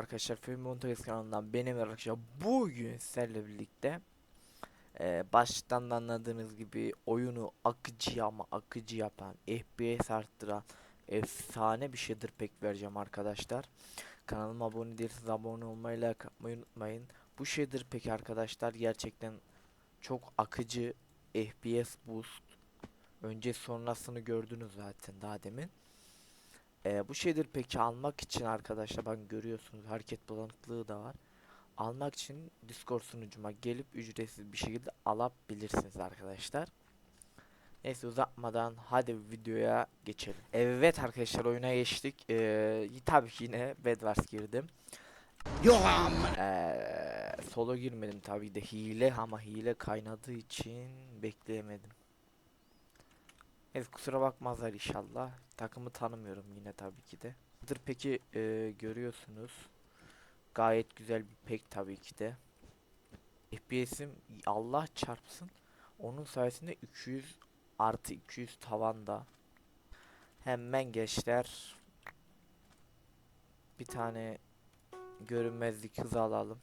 arkadaşlar Film Montages kanalından benim arkadaşlar bugün sizlerle birlikte e, baştan da anladığınız gibi oyunu akıcı ama akıcı yapan FPS arttıran efsane bir şeydir pek vereceğim arkadaşlar. Kanalıma abone değilseniz abone olmayı like unutmayın. Bu şeydir peki arkadaşlar gerçekten çok akıcı FPS boost önce sonrasını gördünüz zaten daha demin ee, bu şeydir peki almak için arkadaşlar ben görüyorsunuz hareket bulanıklığı da var. Almak için Discord sunucuma gelip ücretsiz bir şekilde alabilirsiniz arkadaşlar. Neyse uzatmadan hadi videoya geçelim. Evet arkadaşlar oyuna geçtik. Ee, tabii ki yine Bedwars girdim. Ee, solo girmedim tabii de hile ama hile kaynadığı için bekleyemedim. Evet kusura bakmazlar inşallah. Takımı tanımıyorum yine tabii ki de. Dır peki e, görüyorsunuz. Gayet güzel bir pek tabii ki de. FPS'im Allah çarpsın. Onun sayesinde 200 artı 200 tavanda. Hemen gençler. Bir tane görünmezlik hızı alalım.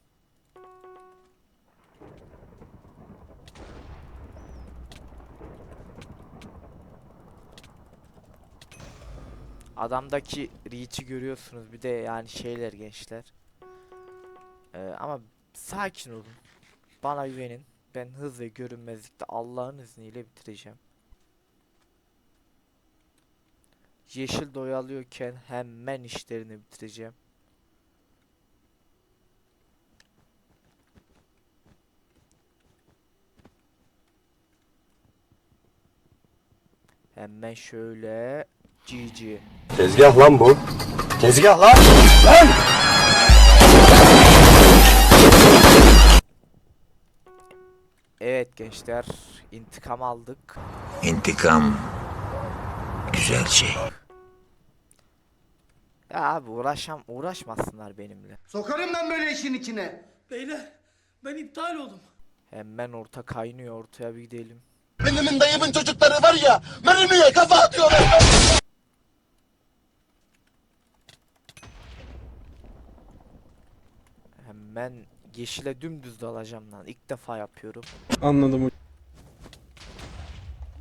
Adamdaki reach'i görüyorsunuz bir de yani şeyler gençler. Ee, ama sakin olun. Bana güvenin. Ben hız ve görünmezlikte Allah'ın izniyle bitireceğim. Yeşil doyalıyorken hemen işlerini bitireceğim. Hemen şöyle GG. Tezgah lan bu. Tezgah lan. Lan! Evet gençler intikam aldık. İntikam güzel şey. Ya abi uğraşam uğraşmasınlar benimle. Sokarım ben böyle işin içine. Beyler ben iptal oldum. Hemen orta kaynıyor ortaya bir gidelim. Benim dayımın çocukları var ya mermiye kafa atıyorlar. Hemen yeşile dümdüz dalacağım lan. İlk defa yapıyorum. Anladım.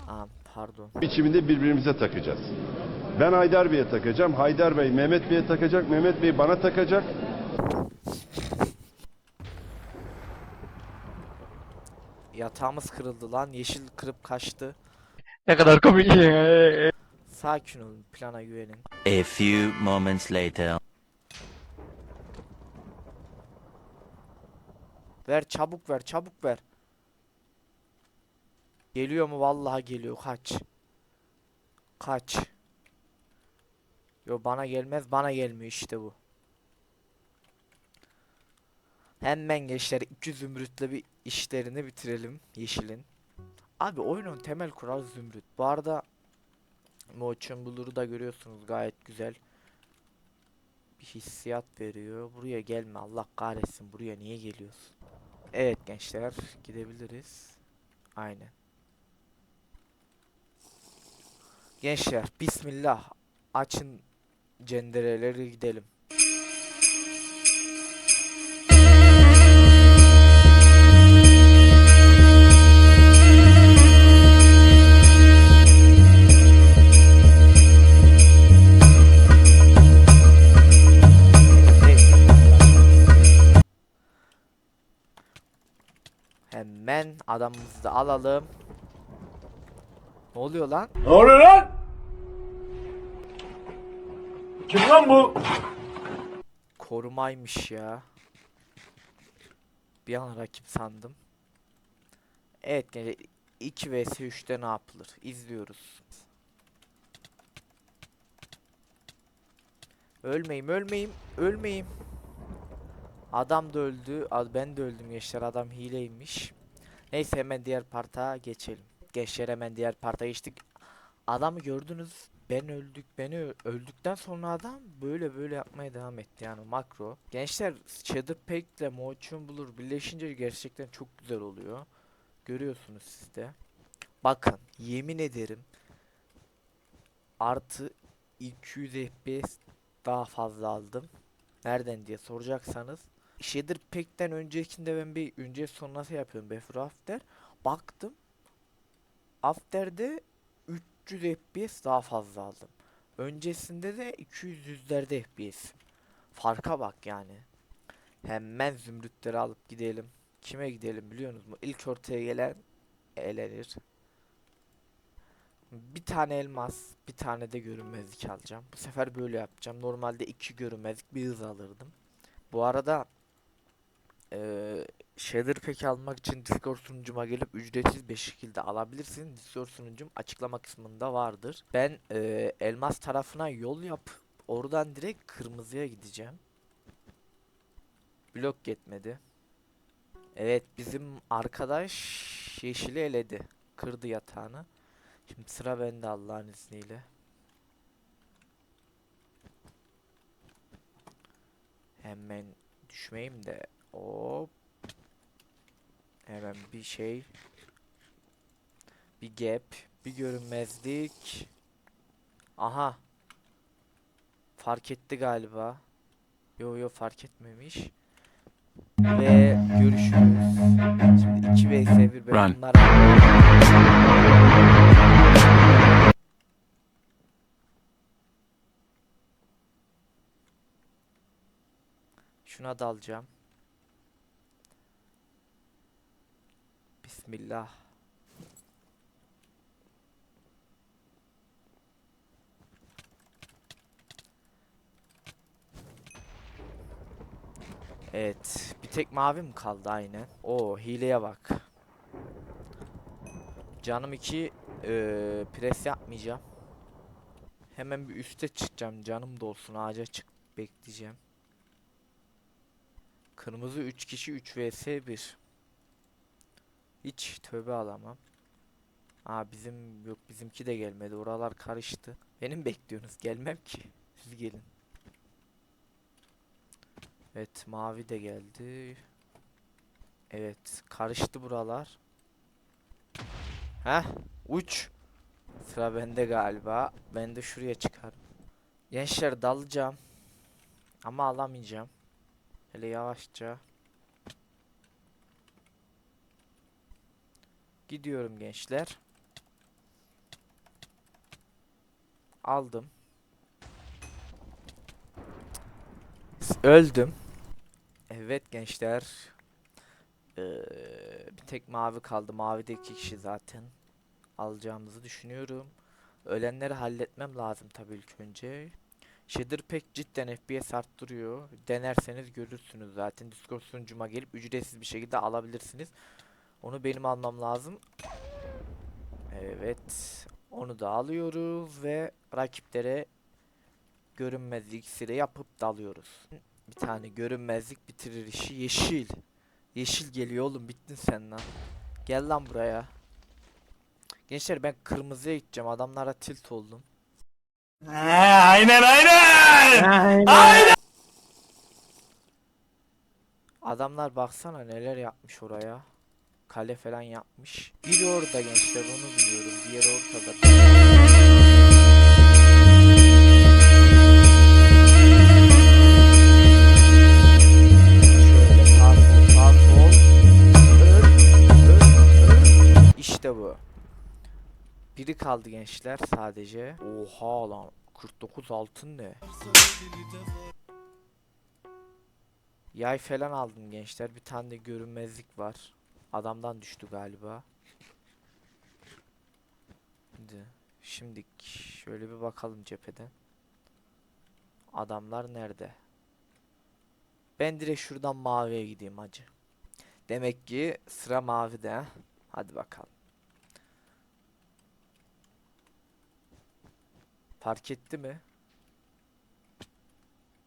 Aa, pardon. biçiminde birbirimize takacağız. Ben Haydar Bey'e takacağım. Haydar Bey Mehmet Bey'e takacak. Mehmet Bey bana takacak. Yatağımız kırıldı lan. Yeşil kırıp kaçtı. Ne kadar komik. Sakin olun. Plana güvenin. A few moments later. Ver çabuk ver çabuk ver. Geliyor mu? Vallahi geliyor. Kaç. Kaç. Yo bana gelmez. Bana gelmiyor işte bu. Hemen gençler 200 zümrütle bir işlerini bitirelim yeşilin. Abi oyunun temel kuralı zümrüt. Bu arada Motion Blur'u da görüyorsunuz gayet güzel. Bir hissiyat veriyor. Buraya gelme Allah kahretsin. Buraya niye geliyorsun? Evet gençler gidebiliriz. Aynen. Gençler bismillah açın cendereleri gidelim. Hemen adamımızı da alalım. Ne oluyor lan? Ne oluyor lan? Kim lan bu? Korumaymış ya. Bir an rakip sandım. Evet gençler 2 vs 3'te ne yapılır? İzliyoruz. Ölmeyeyim, ölmeyeyim, ölmeyeyim. Adam da öldü. Ben de öldüm gençler. Adam hileymiş. Neyse hemen diğer parta geçelim. Gençler hemen diğer parta geçtik. Adamı gördünüz. Ben öldük. Beni öldükten sonra adam böyle böyle yapmaya devam etti yani makro. Gençler Shadow Pack ile Motion Blur birleşince gerçekten çok güzel oluyor. Görüyorsunuz siz de. Bakın yemin ederim artı 200 FPS daha fazla aldım. Nereden diye soracaksanız. Shader Pack'ten öncekinde ben bir önce sonrası yapıyorum Before After. Baktım. After'de 300 FPS daha fazla aldım. Öncesinde de 200 yüzlerde FPS. Farka bak yani. Hemen zümrütleri alıp gidelim. Kime gidelim biliyor musunuz? İlk ortaya gelen elenir. Bir tane elmas, bir tane de görünmezlik alacağım. Bu sefer böyle yapacağım. Normalde iki görünmezlik bir hız alırdım. Bu arada eee Shader Pack almak için Discord sunucuma gelip ücretsiz bir şekilde alabilirsin. Discord sunucum açıklama kısmında vardır. Ben eee, elmas tarafına yol yap. Oradan direkt kırmızıya gideceğim. Blok yetmedi. Evet bizim arkadaş yeşili eledi. Kırdı yatağını. Şimdi sıra bende Allah'ın izniyle. Hemen düşmeyeyim de hop. Hemen bir şey. Bir gap. Bir görünmezlik. Aha. Fark etti galiba. Yo yo fark etmemiş. Ve görüşürüz. Şimdi 2 vs 1 ben bunlara... Şuna dalacağım. Bismillah. Evet, bir tek mavi mi kaldı aynen? O hileye bak. Canım 2 pres yapmayacağım. Hemen bir üste çıkacağım. Canım dolsun. Ağaca çık bekleyeceğim. Kırmızı 3 kişi 3 vs 1. Hiç tövbe alamam. Aa bizim yok bizimki de gelmedi. Oralar karıştı. Benim bekliyorsunuz. Gelmem ki. Siz gelin. Evet mavi de geldi. Evet karıştı buralar. Heh uç. Sıra bende galiba. Ben de şuraya çıkarım. Gençler dalacağım. Ama alamayacağım. Hele yavaşça. Gidiyorum gençler. Aldım. Öldüm. Evet gençler. Ee, bir tek mavi kaldı. Mavi de iki kişi zaten. Alacağımızı düşünüyorum. Ölenleri halletmem lazım tabii ilk önce. Shader pek cidden FPS arttırıyor. Denerseniz görürsünüz zaten. Discord sunucuma gelip ücretsiz bir şekilde alabilirsiniz. Onu benim almam lazım. Evet. Onu da alıyoruz ve rakiplere görünmezlik iksiri yapıp dalıyoruz. Bir tane görünmezlik bitirir işi. Yeşil. Yeşil geliyor oğlum bittin sen lan. Gel lan buraya. Gençler ben kırmızıya gideceğim. Adamlara tilt oldum. aynen aynen. Adamlar baksana neler yapmış oraya. Kale falan yapmış. Biri orada gençler onu biliyorum. Diğeri ortada. Şöyle sağ. İşte bu. Biri kaldı gençler sadece. Oha lan. 49 altın ne? Yay falan aldım gençler. Bir tane de görünmezlik var. Adamdan düştü galiba. Şimdi, şimdi şöyle bir bakalım cepheden. Adamlar nerede? Ben direkt şuradan maviye gideyim hacı. Demek ki sıra mavide. ha? Hadi bakalım. Fark etti mi?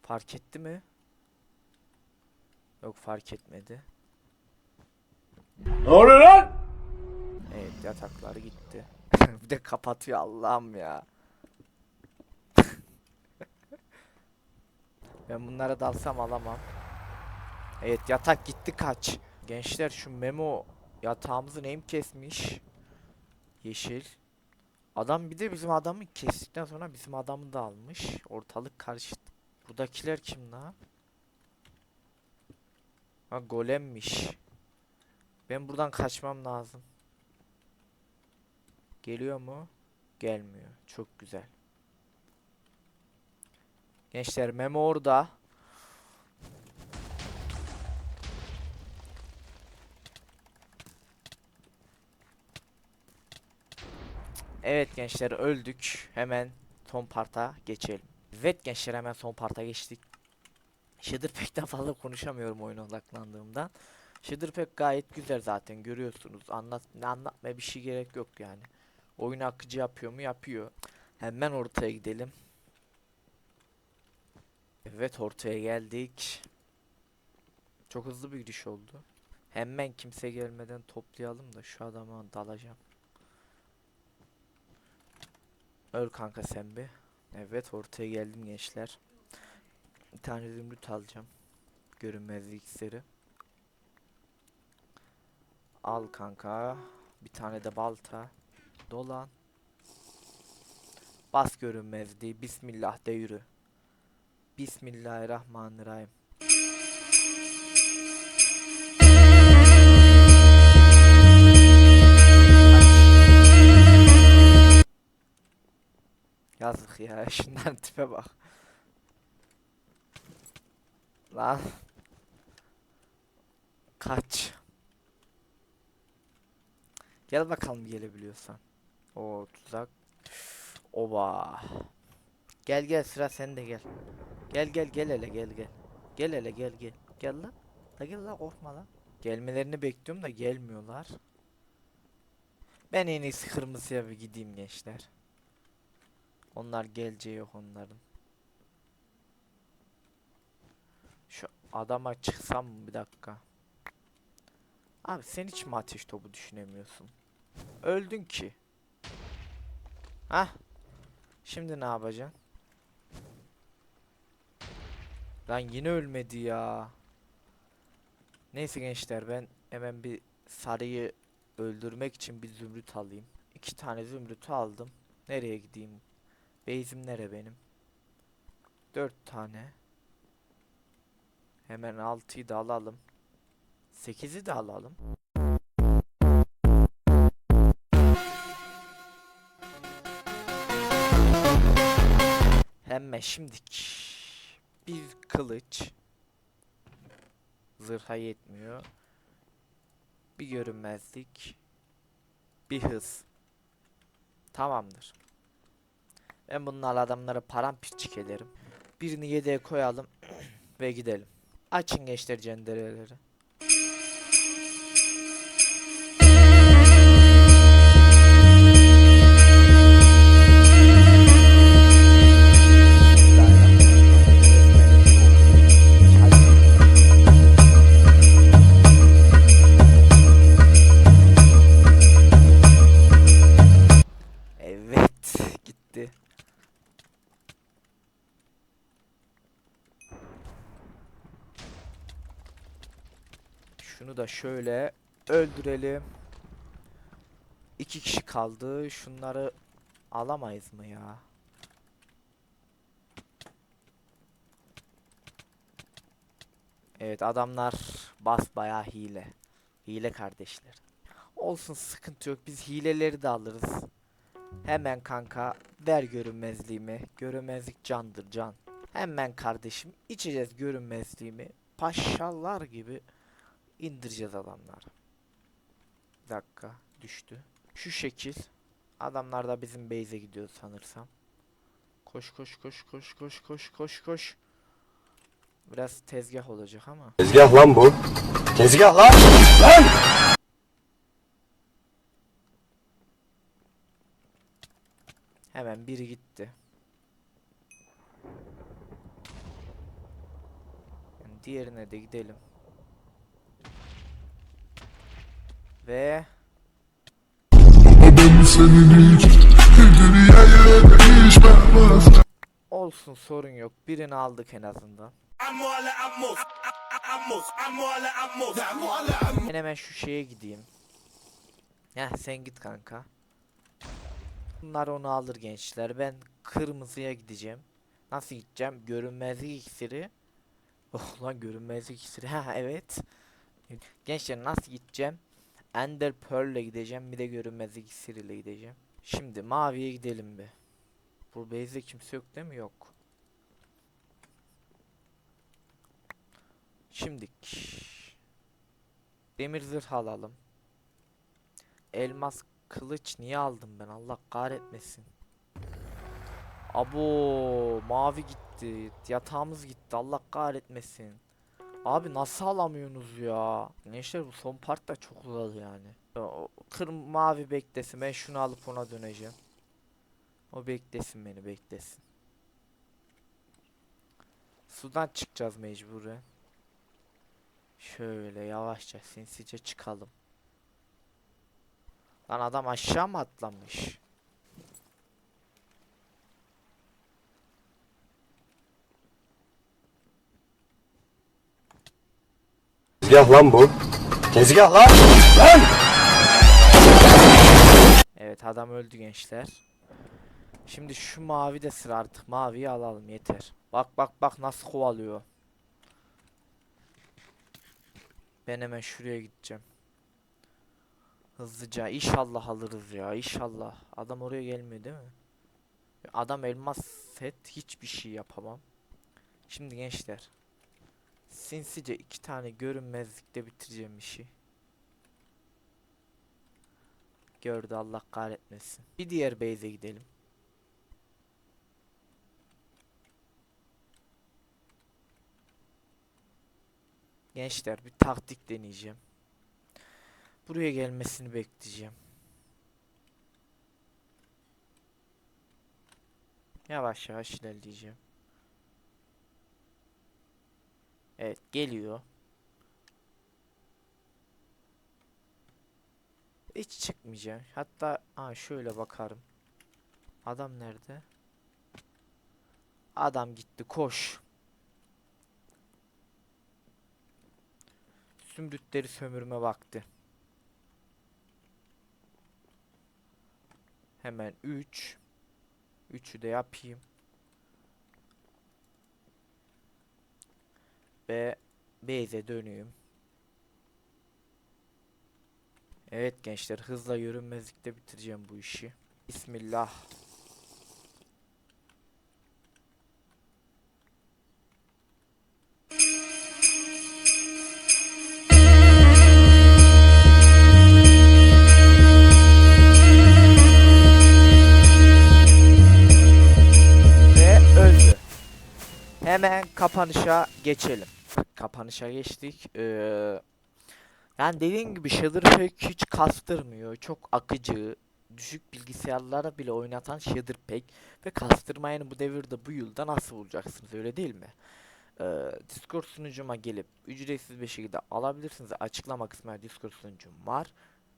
Fark etti mi? Yok fark etmedi. Ne oluyor lan? Evet yataklar gitti. bir de kapatıyor Allah'ım ya. ben bunlara dalsam alamam. Evet yatak gitti kaç. Gençler şu Memo yatağımızı neyim kesmiş? Yeşil. Adam bir de bizim adamı kestikten sonra bizim adamı da almış. Ortalık karıştı. Buradakiler kim la? Ha golemmiş. Ben buradan kaçmam lazım. Geliyor mu? Gelmiyor. Çok güzel. Gençler Memo orada. Evet gençler öldük. Hemen son parta geçelim. Evet gençler hemen son parta geçtik. Shader pekten fazla konuşamıyorum oyuna odaklandığımdan. Shader pek gayet güzel zaten görüyorsunuz. Anlat ne anlatmaya bir şey gerek yok yani. Oyunu akıcı yapıyor mu? Yapıyor. Hemen ortaya gidelim. Evet ortaya geldik. Çok hızlı bir gidiş oldu. Hemen kimse gelmeden toplayalım da şu adama dalacağım. Öl kanka sen bir. Evet ortaya geldim gençler. Bir tane zümrüt alacağım. Görünmezlik iksiri. Al kanka. Bir tane de balta. Dolan. Bas görünmezliği. Bismillah de yürü. Bismillahirrahmanirrahim. Yazık ya. Şundan tipe bak. Lan. Kaç. Gel bakalım gelebiliyorsan. O tuzak. Oba. Gel gel sıra sende gel. Gel gel gel hele gel gel. Gel hele gel gel. Gel lan. La gel lan korkma lan. Gelmelerini bekliyorum da gelmiyorlar. Ben en iyisi kırmızıya bir gideyim gençler. Onlar geleceği yok onların. Şu adama çıksam bir dakika. Abi sen hiç mi ateş topu düşünemiyorsun? Öldün ki. Hah. Şimdi ne yapacaksın? Lan yine ölmedi ya. Neyse gençler ben hemen bir sarıyı öldürmek için bir zümrüt alayım. İki tane zümrütü aldım. Nereye gideyim? Base'im nere benim? Dört tane. Hemen altıyı da alalım. Sekizi de alalım. Hemen şimdik. Bir kılıç. Zırha yetmiyor. Bir görünmezlik. Bir hız. Tamamdır. Ben bunlarla adamları paramparçık ederim. Birini yedeğe koyalım ve gidelim. Açın gençler cendereleri. Da şöyle öldürelim. İki kişi kaldı. Şunları alamayız mı ya? Evet adamlar bas bayağı hile. Hile kardeşler. Olsun sıkıntı yok. Biz hileleri de alırız. Hemen kanka ver görünmezliğimi. Görünmezlik candır can. Hemen kardeşim içeceğiz görünmezliğimi. Paşalar gibi indireceğiz adamları. Bir dakika düştü. Şu şekil. Adamlar da bizim base'e gidiyor sanırsam. Koş koş koş koş koş koş koş koş. Biraz tezgah olacak ama. Tezgah lan bu. Tezgah lan. Hemen biri gitti. Yani diğerine de gidelim. Ve olsun sorun yok. Birini aldık en azından. Ben hemen şu şeye gideyim. Heh sen git kanka. Bunlar onu alır gençler. Ben kırmızıya gideceğim. Nasıl gideceğim? Görünmezlik iksiri. Oh lan görünmezlik iksiri. Ha evet. Gençler nasıl gideceğim? Ender Pearl gideceğim. Bir de görünmezlik iksiri ile gideceğim. Şimdi maviye gidelim bir. Bu base'de kimse yok değil mi? Yok. Şimdi demir zırh alalım. Elmas kılıç niye aldım ben? Allah kahretmesin. Abo mavi gitti. Yatağımız gitti. Allah kahretmesin. Abi nasıl alamıyorsunuz ya? Gençler bu son part da çok uzadı yani. Ya, o Kır mavi beklesin. Ben şunu alıp ona döneceğim. O beklesin beni beklesin. Sudan çıkacağız mecburen. Şöyle yavaşça sinsice çıkalım. Lan adam aşağı mı atlamış? Tezgah lan bu. Tezgah lan. Evet adam öldü gençler. Şimdi şu mavi de sıra artık. Maviyi alalım yeter. Bak bak bak nasıl kovalıyor. Ben hemen şuraya gideceğim. Hızlıca inşallah alırız ya inşallah. Adam oraya gelmiyor değil mi? Adam elmas set hiçbir şey yapamam. Şimdi gençler. Sinsice iki tane görünmezlikte bitireceğim işi. Gördü Allah kahretmesin. Bir diğer base'e gidelim. Gençler bir taktik deneyeceğim. Buraya gelmesini bekleyeceğim. Yavaş yavaş ilerleyeceğim. Evet geliyor. Hiç çıkmayacağım. Hatta ha şöyle bakarım. Adam nerede? Adam gitti koş. Zümrütleri sömürme vakti. Hemen 3 3'ü de yapayım. Ve base'e döneyim. Evet gençler hızla yürünmezlikte bitireceğim bu işi. Bismillah. Ve öldü. Hemen kapanışa geçelim. Kapanışa geçtik. Ee, yani dediğim gibi Shader hiç kastırmıyor. Çok akıcı. Düşük bilgisayarlara bile oynatan Shader. Ve kastırmayanı bu devirde bu yılda nasıl bulacaksınız öyle değil mi? Ee, Discord sunucuma gelip ücretsiz bir şekilde alabilirsiniz. Açıklama kısmına Discord sunucum var.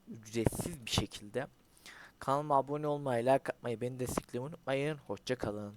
Ücretsiz bir şekilde. Kanalıma abone olmayı, like atmayı, beni desteklemeyi unutmayın. Hoşça kalın.